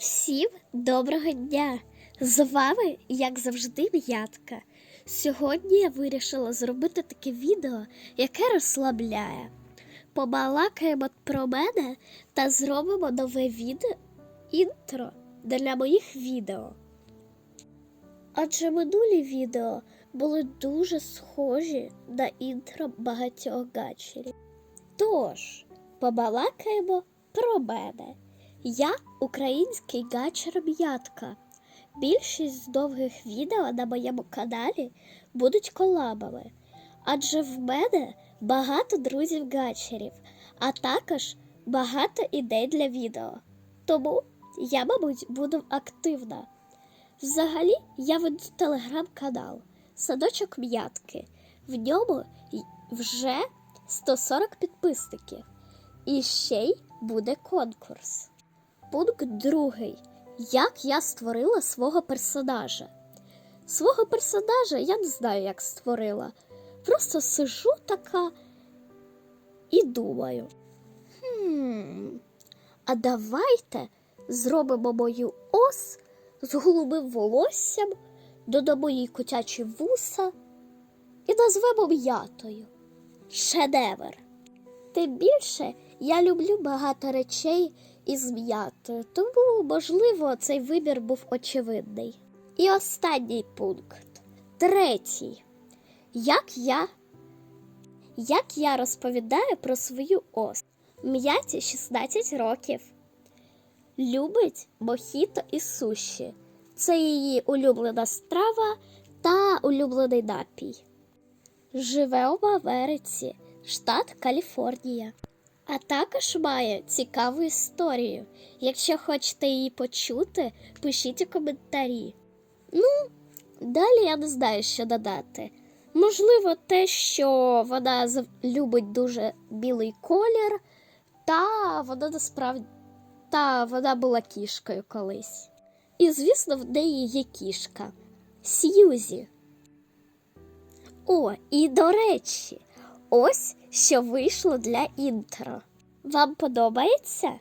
Всім доброго дня! З вами, як завжди, М'ятка. Сьогодні я вирішила зробити таке відео, яке розслабляє. Побалакаємо про мене та зробимо нове відео інтро для моїх відео. Адже минулі відео були дуже схожі на інтро багатьох гачерів. Тож, побалакаємо про мене. Я український гачер М'ятка. Більшість з довгих відео на моєму каналі будуть колабами, адже в мене багато друзів гачерів, а також багато ідей для відео. Тому я, мабуть, буду активна. Взагалі, я веду телеграм-канал Садочок М'ятки. В ньому вже 140 підписників. І ще й буде конкурс. Пункт другий. Як я створила свого персонажа? Свого персонажа я не знаю, як створила. Просто сижу така і думаю. Хм, а давайте зробимо мою ос з голубим волоссям, додамо їй котячі вуса і назвемо м'ятою. Шедевр. Тим більше я люблю багато речей із м'ятою, тому, можливо, цей вибір був очевидний. І останній пункт. Третій. Як я, як я розповідаю про свою ос. М'яті 16 років. Любить мохіто і суші. Це її улюблена страва та улюблений напій. Живе у Америці, штат Каліфорнія. А також має цікаву історію. Якщо хочете її почути, пишіть у коментарі. Ну, далі я не знаю, що додати. Можливо, те, що вона любить дуже білий колір, та вона насправді та вона була кішкою колись. І, звісно, в неї є кішка Сьюзі. О, і до речі, ось що вийшло для інтро. Вам подобається?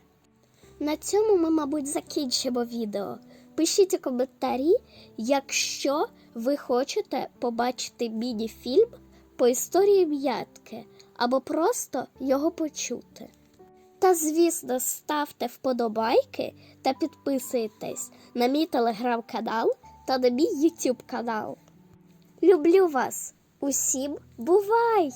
На цьому ми, мабуть, закінчимо відео. Пишіть у коментарі, якщо ви хочете побачити міні-фільм по історії м'ятки або просто його почути. Та, звісно, ставте вподобайки та підписуйтесь на мій телеграм-канал та на мій YouTube канал. Люблю вас! Усім бувай!